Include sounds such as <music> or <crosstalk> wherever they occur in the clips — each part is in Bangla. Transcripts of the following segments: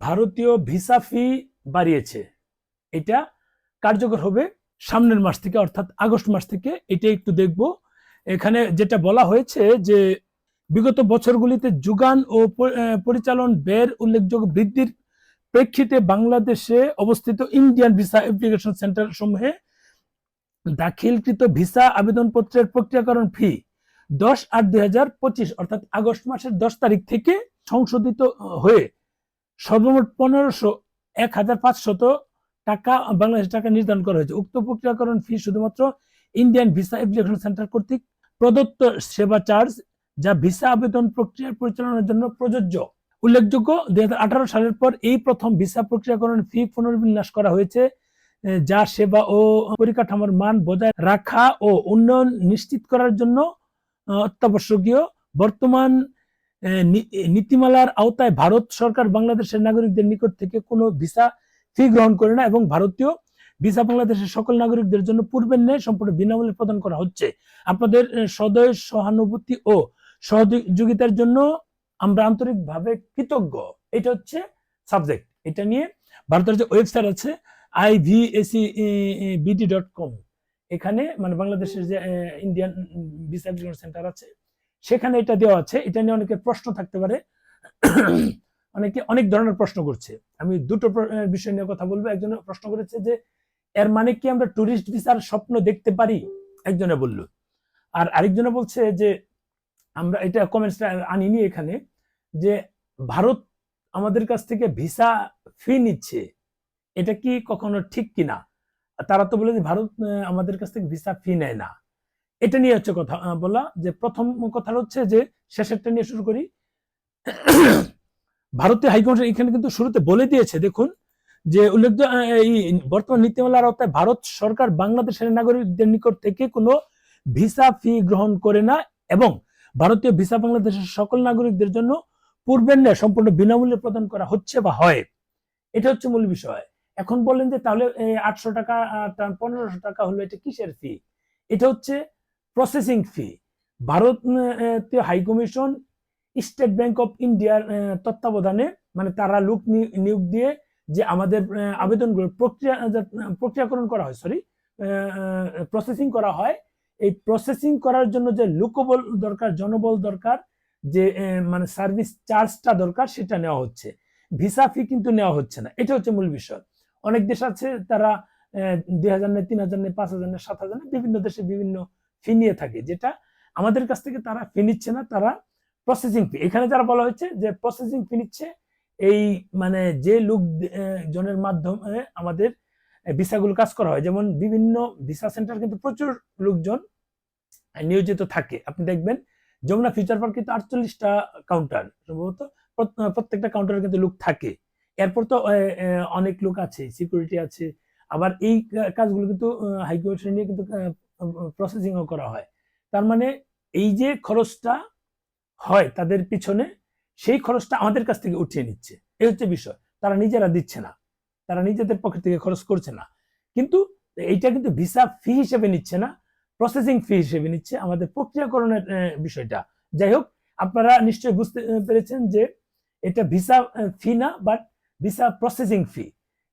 ভারতীয় ভিসা ফি বাড়িয়েছে। এটা কার্যকর হবে সামনের মাস থেকে, অর্থাৎ আগস্ট মাস থেকে। এটা একটু দেখব। এখানে যেটা বলা হয়েছে যে, বিগত বছরগুলিতে যোগান ও পরিচালন ব্যয়ের উল্লেখযোগ্য বৃদ্ধির প্রেক্ষিতে বাংলাদেশে অবস্থিত ইন্ডিয়ান ভিসা অ্যাপ্লিকেশন সেন্টার সমূহে দাখিলকৃত ভিসা আবেদনপত্রের প্রক্রিয়াকরণ ফি দশ আট দুই অর্থাৎ আগস্ট মাসের দশ তারিখ থেকে সংশোধিত, হয়ে সর্বমোট পনেরোশো, এক হাজার পাঁচশত টাকা, বাংলাদেশ টাকা নির্ধারণ করা হয়েছে। উক্ত প্রক্রিয়াকরণ ফি শুধুমাত্র ইন্ডিয়ান ভিসা অ্যাপ্লিকেশন সেন্টার কর্তৃক প্রদত্ত সেবা চার্জ যা ভিসা আবেদন প্রক্রিয়া পরিচালনার জন্য প্রযোজ্য। উল্লেখযোগ্য, দুই হাজার আঠারো সালের পর এই প্রথম ভিসা প্রক্রিয়াকরণ ফি পুনর্বিন্যাস করা হয়েছে যা সেবা ও পরিকাঠামোর মান বজায় রাখা ও উন্নয়ন নিশ্চিত করার জন্য অত্যাবশ্যকীয়। বর্তমান নীতিমালার আওতায় ভারত সরকার বাংলাদেশের নাগরিকদের নিকট থেকে কোনো ভিসা ফি গ্রহণ করে না এবং ভারতীয় ভিসা বাংলাদেশের সকল নাগরিকদের জন্য পূর্বের ন্যায় সম্পূর্ণ বিনামূল্যে প্রদান করা হচ্ছে। আপনাদের সদয় সহানুভূতি ও সহযোগিতার জন্য আমরা আন্তরিকভাবে কৃতজ্ঞ। এটা হচ্ছে সাবজেক্ট। এটা নিয়ে ভারতের যে ওয়েবসাইট আছে I IVAC BD dot com এখানে মানে বাংলাদেশের যে ইন্ডিয়ান ভিসা সেন্টার আছে সেখানে এটা দেওয়া আছে, এটা নিয়ে অনেকের প্রশ্ন থাকতে পারে। অনেকে অনেক ধরনের প্রশ্ন করছে। আমি দুটো বিষয় নিয়ে কথা বলব। একজনে প্রশ্ন করেছে যে, এর মানে কি আমরা টুরিস্ট ভিসার স্বপ্ন দেখতে পারি? একজনে বলল। আর আরেকজনে বলছে যে, আমরা এটা কমেন্টসটা আনিনি এখানে, যে ভারত আমাদের কাছ থেকে ভিসা ফি নিচ্ছে। এটা কি কখনো ঠিক কিনা? তারা তো বলে যে, ভারত আমাদের কাছ থেকে ভিসা ফি নেয় না। এটা নিয়ে হচ্ছে কথা বলা যে প্রথম কথা হচ্ছে যে শেষেরটা নিয়ে শুরু করি। <coughs> ভারতীয় হাইকমিশন এখানে কিন্তু শুরুতে বলে দিয়েছে, দেখুন, যে উল্লেখ্য এই বর্তমান নীতিমালার আওতায় ভারত সরকার বাংলাদেশের নাগরিকদের নিকট থেকে কোনো ভিসা ফি গ্রহণ করে না এবং ভারতীয় ভিসা বাংলাদেশের সকল নাগরিকদের জন্য পূর্বের ন্যায় সম্পূর্ণ বিনামূল্যে প্রদান করা হচ্ছে বা হয়। এটা হচ্ছে মূল বিষয়। এখন বললেন যে তাহলে আটশো টাকা পনেরোশো টাকা হলো এটা কিসের ফি এটা হচ্ছে প্রসেসিং ফি ভারতীয় high commission State Bank of ইন্ডিয়ার তত্ত্বাবধানে মানে তারা লোক নিয়োগ দিয়ে যে আমাদের আবেদনগুলো প্রক্রিয়া প্রক্রিয়াকরণ করা হয় সরি প্রসেসিং করা হয়। এই প্রসেসিং করার জন্য যে লোকবল দরকার, জনবল দরকার, যে মানে সার্ভিস চার্জটা দরকার, সেটা নেওয়া হচ্ছে। ভিসা ফি কিন্তু নেওয়া হচ্ছে না। এটা হচ্ছে মূল বিষয়। অনেক দেশ আছে, তারা দুই হাজার নেয়, তিন হাজার নেয়, পাঁচ হাজার নেয়, সাত হাজার নেয়, বিভিন্ন দেশে বিভিন্ন ফি নিয়ে থাকে, যেটা আমাদের কাছ থেকে তারা ফি নিচ্ছে না, তারা প্রসেসিং ফি এখানে যারা বলা হয়েছে যে প্রসেসিং ফি নিচ্ছে, এই মানে যে লোক জনের মাধ্যমে আমাদের ভিসাগুলো কাজ করা হয়। যেমন বিভিন্ন ভিসা সেন্টার কিন্তু প্রচুর লোকজন নিয়োজিত থাকে। আপনি দেখবেন যমুনা ফিউচার পার্ক কিন্তু আটচল্লিশটা কাউন্টার সম্ভবত প্রত- প্রত্যেকটা কাউন্টারে কিন্তু লোক থাকে। এরপর তো অনেক লোক আছে সিকিউরিটি আছে। আবার এই কাজগুলো কিন্তু হাই নিয়ে কিন্তু প্রসেসিংও করা হয়। তার মানে এই যে খরচটা হয় তাদের পিছনে, সেই খরচটা আমাদের কাছ থেকে উঠিয়ে নিচ্ছে। এই হচ্ছে বিষয়। তারা নিজেরা দিচ্ছে না। তারা নিজেদের পকেট থেকে খরচ করছে না। কিন্তু এইটা কিন্তু ভিসা ফি হিসেবে নিচ্ছে না প্রসেসিং ফি হিসেবে নিচ্ছে আমাদের প্রক্রিয়াকরণের বিষয়টা। যাই হোক, আপনারা নিশ্চয়ই বুঝতে পেরেছেন যে এটা ভিসা ফি না বাট ভিসা প্রসেসিং ফি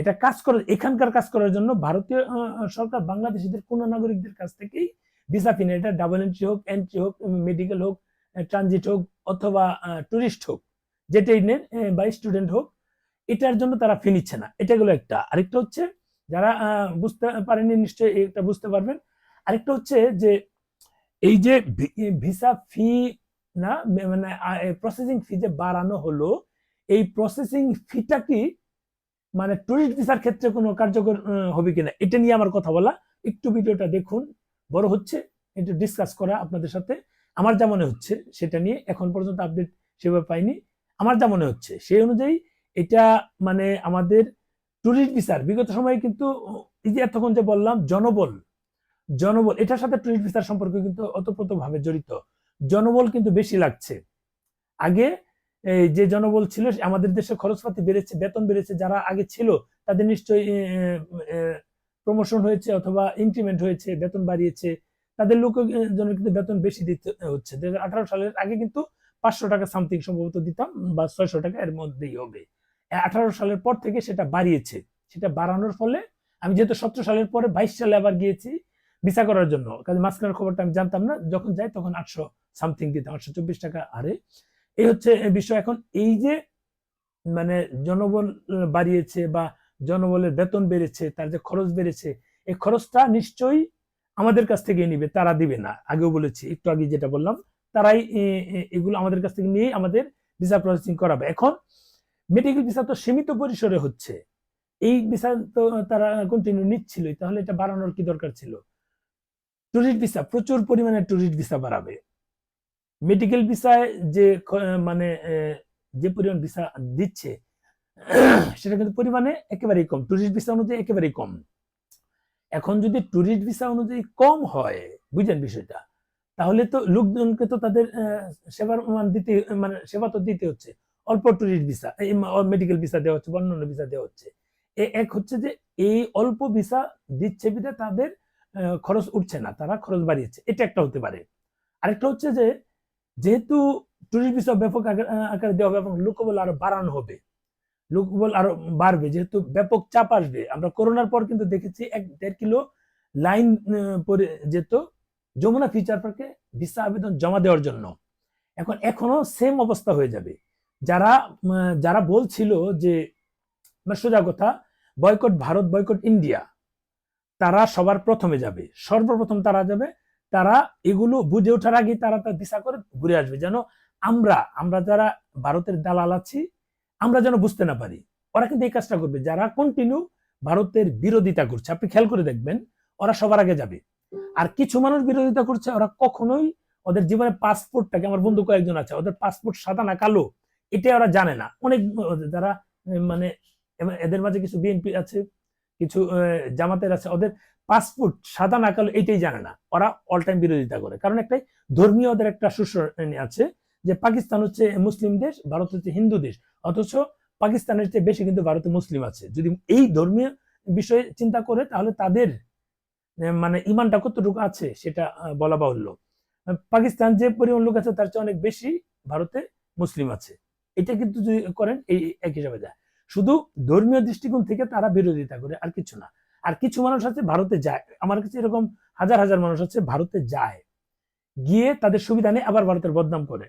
এটা কাজ করে এখানকার কাজ করার জন্য ভারতীয় সরকার বাংলাদেশিদের কোন নাগরিকদের কাছ থেকেই ভিসা নেয়। এটা ডাবল এন্ট্রি হোক এন্ট্রি হোক মেডিকেল হোক ট্রানজিট হোক অথবা টুরিস্ট হোক, যেটাই নেন বা স্টুডেন্ট হোক, এটার জন্য তারা ফি নিচ্ছে না। এটা গেলো একটা। আরেকটা হচ্ছে, যারা বুঝতে পারেনি নিশ্চয়ই এটা বুঝতে পারবেন। আরেকটা হচ্ছে যে, এই যে ভিসা ফি না মানে প্রসেসিং ফি যে বাড়ানো হলো, এই প্রসেসিং ফিটা কি মানে টুরিস্ট ভিসার ক্ষেত্রে কোনো কার্যকর হবে কিনা, এটা নিয়ে আমার কথা বলা। একটু ভিডিওটা দেখুন, বড় হচ্ছে একটু ডিসকাস করা আপনাদের সাথে। আমার যা মনে হচ্ছে, সেটা নিয়ে এখন পর্যন্ত আপডেট সেভাবে পাইনি। আমার যা মনে হচ্ছে, সেই অনুযায়ী এটা মানে আমাদের টুরিস্ট ভিসার বিগত সময়ে কিন্তু, এই যে এতক্ষণ যে বললাম, জনবল জনবল, এটার সাথে টুরিস্ট ভিসার সম্পর্ক কিন্তু অতপ্রত ভাবে জড়িত। জনবল কিন্তু বেশি লাগছে। আগে এই যে জনবল ছিল, আমাদের দেশে খরচপাতি বেড়েছে, বেতন বেড়েছে, যারা আগে ছিল, তাদের নিশ্চয়ই প্রমোশন হয়েছে অথবা ইনক্রিমেন্ট হয়েছে, বেতন বাড়িয়েছে। তাদের লোকজনের কিন্তু বেতন বেশি দিতে হচ্ছে। দু সালের আগে কিন্তু পাঁচশো টাকা সামথিং সম্ভবত দিতাম, বা ছয়শো টাকা এর মধ্যেই হবে। আঠারো সালের পর থেকে সেটা বাড়িয়েছে। সেটা বাড়ানোর ফলে আমি যেহেতু সতেরো সালের পরে বাইশ সালে আবার গিয়েছি ভিসা করার জন্য কাজে মাঝখানের খবরটা আমি জানতাম না, যখন যাই তখন আটশো সামথিং দিতাম, আটশো চব্বিশ টাকা আরে এই হচ্ছে বিষয়। এখন এই যে মানে জনবল বাড়িয়েছে বা জনবলের বেতন বেড়েছে, তার যে খরচ বেড়েছে, এই খরচটা নিশ্চয়ই আমাদের কাছ থেকে নিবে, তারা দিবে না। আগেও বলেছি, একটু আগে যেটা বললাম, তারাই এগুলো আমাদের কাছ থেকে নিয়ে আমাদের ভিসা প্রসেসিং করাবে। এখন মেডিকেল ভিসা তো সীমিত পরিসরে হচ্ছে, এই ভিসা তো তারা কন্টিনিউ নিচ্ছিলই, তাহলে এটা বাড়ানোর কি দরকার ছিল? ট্যুরিস্ট ভিসা প্রচুর পরিমাণে ট্যুরিস্ট ভিসা বাড়াবে। মেডিকেল ভিসায় যে মানে যে পরিমাণ ভিসা দিচ্ছে, সেটা কিন্তু পরিমাণে একেবারেই কম। ট্যুরিস্ট ভিসা অনুযায়ী একেবারেই কম। এখন যদি ট্যুরিস্ট ভিসা অনুযায়ী কম হয়, বুঝলেন বিষয়টা, তাহলে তো লোকজনকে তো তাদের সেবার মান দিতে মানে সেবা তো দিতে হচ্ছে। অল্প ট্যুরিস্ট ভিসা মেডিকেল ভিসা দেওয়া হচ্ছে অন্যান্য ভিসা দেওয়া হচ্ছে। এক হচ্ছে যে এই অল্প ভিসা দিচ্ছে বিধে তাদের খরচ উঠছে না, তারা খরচ বাড়িয়েছে। এটা একটা হতে পারে। আরেকটা হচ্ছে যে যেহেতু ট্যুরিস্ট ভিসা ব্যাপক আকারে দেওয়া হবে এবং লোকবল আরও বাড়ানো হবে। লোকবল আরও বাড়বে, যেহেতু ব্যাপক চাপ আসবে। আমরা করোনার পর কিন্তু দেখেছি এক দেড় কিলো লাইন পরে যেত যমুনা ফিচার পার্কে ভিসা আবেদন জমা দেওয়ার জন্য। এখন এখনও সেম অবস্থা হয়ে যাবে। যারা যারা বলছিল যে মানে সোজা কথা বয়কট ভারত বয়কট ইন্ডিয়া তারা সবার প্রথমে যাবে। সর্বপ্রথম তারা যাবে তারা এগুলো বুঝে ওঠার আগে তারা তার ভিসা করে ঘুরে আসবে। যেন আমরা আমরা যারা ভারতের দালাল আছি, আমরা যেন বুঝতে না পারি। ওরা কিন্তু এই কাজটা করবে। যারা কন্টিনিউ ভারতের বিরোধিতা করছে, আপনি খেয়াল করে দেখবেন, ওরা সবার আগে যাবে। আর কিছু মানুষ বিরোধিতা করছে, ওরা কখনোই ওদের জীবনে পাসপোর্টটাকে, আমার বন্ধু কয়েকজন আছে, ওদের পাসপোর্ট সাদা না কালো এটা ওরা জানে না। অনেক, যারা মানে এদের মাঝে কিছু বিএনপি আছে কিছু জামাতের আছে, ওদের পাসপোর্ট সাদা না কালো এটাই জানে না। ওরা অল টাইম বিরোধিতা করে। কারণ একটাই ধর্মীয় ওদের একটা সুস্র আছে যে পাকিস্তান হচ্ছে মুসলিম দেশ, ভারত হচ্ছে হিন্দু দেশ। অথচ পাকিস্তানের চেয়ে বেশি কিন্তু ভারতে মুসলিম আছে। যদি এই ধর্মীয় বিষয়ে চিন্তা করে, তাহলে তাদের মানে ইমানটা কতটুকু আছে সেটা বলা বাহুল্য। পাকিস্তান যে পরিমাণ লোক আছে, তার চেয়ে অনেক বেশি ভারতে মুসলিম আছে। এটা কিন্তু যদি করেন, এই এক হিসাবে যায়। শুধু ধর্মীয় দৃষ্টিকোণ থেকে তারা বিরোধিতা করে, আর কিছু না। আর কিছু মানুষ আছে ভারতে যায়। আমার কাছে এরকম হাজার হাজার মানুষ আছে ভারতে যায়। গিয়ে তাদের সুবিধা নেই, আবার ভারতের বদনাম করে।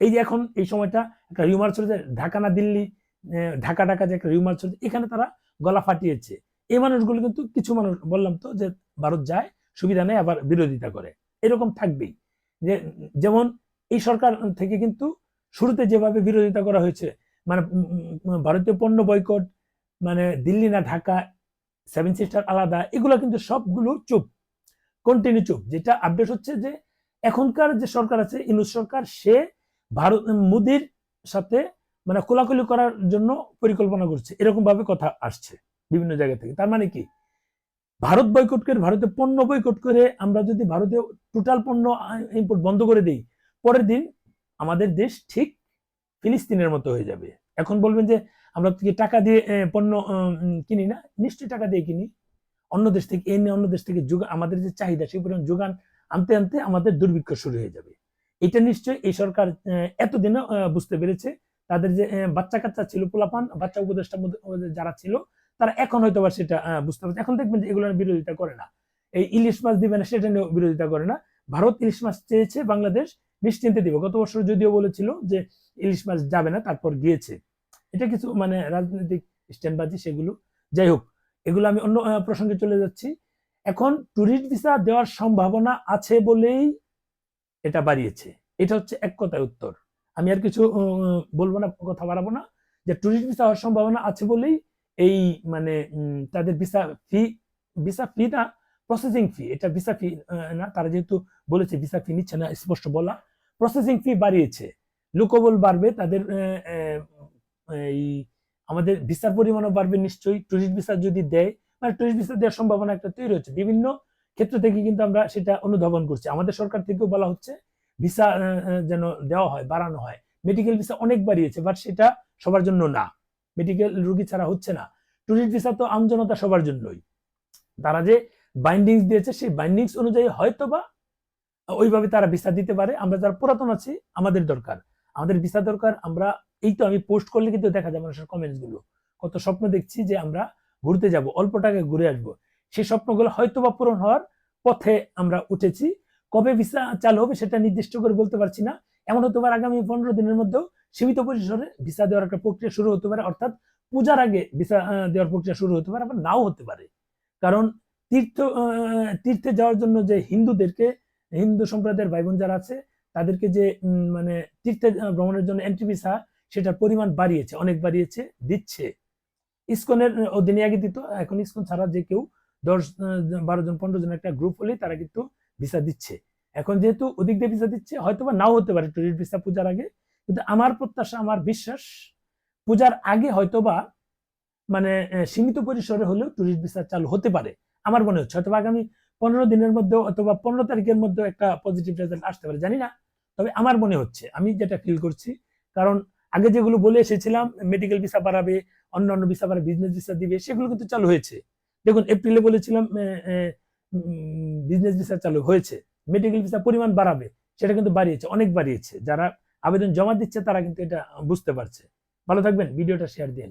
এই যে এখন এই সময়টা একটা রিউমার চলছে, ঢাকা না দিল্লি ঢাকা ঢাকা যে একটা রিউমার চলছে, এখানে তারা গলা ফাটিয়েছে। এই মানুষগুলো কিন্তু কিছু মানুষ, বললাম তো যে ভারত যায়, সুবিধা নেই, আবার বিরোধিতা করে। এরকম থাকবেই। যে, যেমন এই সরকার থেকে কিন্তু শুরুতে যেভাবে বিরোধিতা করা হয়েছে মানে ভারতীয় পণ্য বয়কট মানে দিল্লি না ঢাকা সেভেন সিস্টার আলাদা, এগুলো কিন্তু সবগুলো চুপ কন্টিনিউ চুপ। যেটা আপডেট হচ্ছে যে এখনকার যে সরকার আছে, ইনুস সরকার, সে ভারত মোদির সাথে মানে কোলাকুলি করার জন্য পরিকল্পনা করছে। এরকম ভাবে কথা আসছে বিভিন্ন জায়গা থেকে। তার মানে কি? ভারত বয়কট করে ভারতে পণ্য বয়কট করে আমরা যদি ভারতে টোটাল পণ্য ইম্পোর্ট বন্ধ করে দিই, পরের দিন আমাদের দেশ ঠিক ফিলিস্তিনের মতো হয়ে যাবে। এখন বলবেন যে আমরা কি টাকা দিয়ে পণ্য কিনি না? নিশ্চয়ই টাকা দিয়ে কিনি। অন্য দেশ থেকে এনে অন্য দেশ থেকে যোগান আমাদের যে চাহিদা সেই পরিমাণ যোগান আনতে আনতে আমাদের দুর্ভিক্ষ শুরু হয়ে যাবে। এটা নিশ্চয়ই এই সরকার আহ, এতদিনে বুঝতে পেরেছে। তাদের যে বাচ্চা কাচ্চা ছিল পোলাপান বাচ্চা উপদেষ্টা যারা ছিল তারা এখন হয়তো বা সেটা বুঝতে পারছে। এখন দেখবেন যে এগুলো বিরোধিতা করে না। এই ইলিশ মাছ দিবে না সেটা নিয়ে বিরোধিতা করে না। ভারত ইলিশ মাছ চেয়েছে বাংলাদেশ নিশ্চিন্তে দিবে। গত বছর যদিও বলেছিল যে ইলিশ মাছ যাবে না, তারপর গিয়েছে। এটা কিছু মানে রাজনৈতিক স্ট্যান্ডবাজি সেগুলো। যাই হোক, এগুলো আমি অন্য প্রসঙ্গে চলে যাচ্ছি। এখন ট্যুরিস্ট ভিসা দেওয়ার সম্ভাবনা আছে বলেই এটা বাড়িয়েছে। এটা হচ্ছে এক কথায় উত্তর। আমি আর কিছু বলব না, কথা বাড়াবো না। যে ট্যুরিস্ট ভিসা হওয়ার সম্ভাবনা আছে বলেই এই মানে তাদের ভিসা ফি ভিসা ফি না প্রসেসিং ফি এটা ভিসা ফি না, তারা যেহেতু বলেছে ভিসা ফি নিচ্ছে না, স্পষ্ট বলা প্রসেসিং ফি বাড়িয়েছে। লোকবল বাড়বে, তাদের এই, আমাদের ভিসার পরিমাণও বাড়বে নিশ্চয়ই। টুরিস্ট ভিসা যদি দেয় মানে টুরিস্ট ভিসা দেওয়ার সম্ভাবনা একটা তৈরি হচ্ছে। বিভিন্ন ক্ষেত্র থেকে কিন্তু আমরা সেটা অনুধাবন করছি। আমাদের সরকার থেকেও বলা হচ্ছে, ভিসা যেন দেওয়া হয়, বাড়ানো হয়। মেডিকেল ভিসা অনেক বাড়িয়েছে বাট সেটা সবার জন্য না। মেডিকেল রুগী ছাড়া হচ্ছে না। টুরিস্ট ভিসা তো আমজনতা সবার জন্যই। তারা যে বাইন্ডিংস দিয়েছে, সেই বাইন্ডিংস অনুযায়ী হয়তো বা ওইভাবে তারা ভিসা দিতে পারে। আমরা যারা পুরাতন আছি, আমাদের দরকার। আমাদের ভিসা দরকার, আমরা, এই তো আমি পোস্ট করলে কিন্তু দেখা যায় মানুষের কমেন্টসগুলো। কত স্বপ্ন দেখছি যে আমরা ঘুরতে যাব, অল্প টাকায় ঘুরে আসব। সেই স্বপ্নগুলো হয়তো বা পূরণ হওয়ার পথে আমরা উঠেছি। কবে ভিসা চালু হবে সেটা নির্দিষ্ট করে বলতে পারছি না। এমন হতে পারে আগামী পনেরো দিনের মধ্যেও সীমিত পরিসরে ভিসা দেওয়ার একটা প্রক্রিয়া শুরু হতে পারে, অর্থাৎ পূজার আগে ভিসা দেওয়ার প্রক্রিয়া শুরু হতে পারে, আবার নাও হতে পারে। কারণ তীর্থ তীর্থে যাওয়ার জন্য যে হিন্দুদেরকে, হিন্দু সম্প্রদায়ের ভাই বোন যারা আছে তাদেরকে যে মানে তীর্থে ভ্রমণের জন্য এন্ট্রি ভিসা সেটার পরিমাণ বাড়িয়েছে, অনেক বাড়িয়েছে, দিচ্ছে। ইসকনের অধীনে আগে দিত এখন ইসকন ছাড়া যে কেউ দশ বারো জন, পনেরো জন একটা গ্রুপ হলেই তারা কিন্তু ভিসা দিচ্ছে। এখন যেহেতু অধিক দিয়ে ভিসা দিচ্ছে হয়তো বা নাও হতে পারে টুরিস্ট ভিসা পূজার আগে, কিন্তু আমার প্রত্যাশা, আমার বিশ্বাস, পূজার আগে হয়তো বা মানে সীমিত পরিসরে হলেও টুরিস্ট ভিসা চালু হতে পারে। আমার মনে হচ্ছে হয়তো আগামী পনেরো দিনের মধ্যে অথবা পনেরো তারিখের মধ্যে একটা পজিটিভ রেজাল্ট আসতে পারে, জানি না। তবে আমার মনে হচ্ছে, আমি যেটা ফিল করছি, কারণ আগে যেগুলো বলে এসেছিলাম মেডিকেল ভিসা বাড়াবে অন্য অন্য ভিসা বাড়াবে বিজনেস ভিসা দিবে, সেগুলো কিন্তু চালু হয়েছে। দেখুন এপ্রিলে বলেছিলাম বিজনেস ভিসা চালু হয়েছে মেডিকেল ভিসা পরিমাণ বাড়াবে, সেটা কিন্তু বাড়িয়েছে, অনেক বাড়িয়েছে। যারা আবেদন জমা দিচ্ছে, তারা কিন্তু এটা বুঝতে পারছে। ভালো থাকবেন, ভিডিওটা শেয়ার দিন।